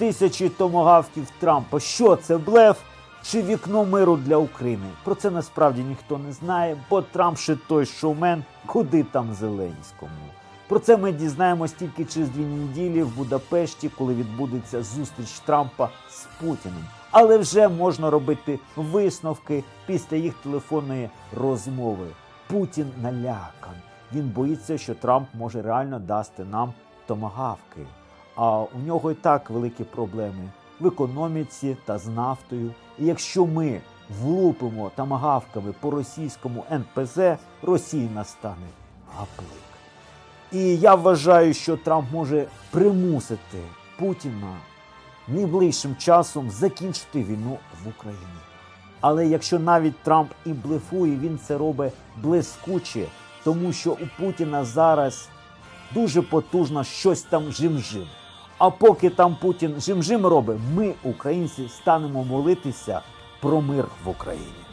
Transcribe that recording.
тисячі томогавків Трампа. Що це блеф? Чи вікно миру для України? Про це насправді ніхто не знає, бо Трамп ще той шоумен, куди там Зеленському. Про це ми дізнаємось тільки через дві неділі в Будапешті, коли відбудеться зустріч Трампа з Путіним. Але вже можна робити висновки після їх телефонної розмови. Путін налякан. Він боїться, що Трамп може реально дасти нам томагавки. А у нього і так великі проблеми в економіці та з нафтою. І якщо ми влупимо тамагавками по російському НПЗ, Росії настане гаплик. І я вважаю, що Трамп може примусити Путіна найближчим часом закінчити війну в Україні. Але якщо навіть Трамп і блефує, він це робить блискуче, тому що у Путіна зараз дуже потужно щось там жим-жим. А поки там Путін жим-жим робить, ми, українці, станемо молитися про мир в Україні.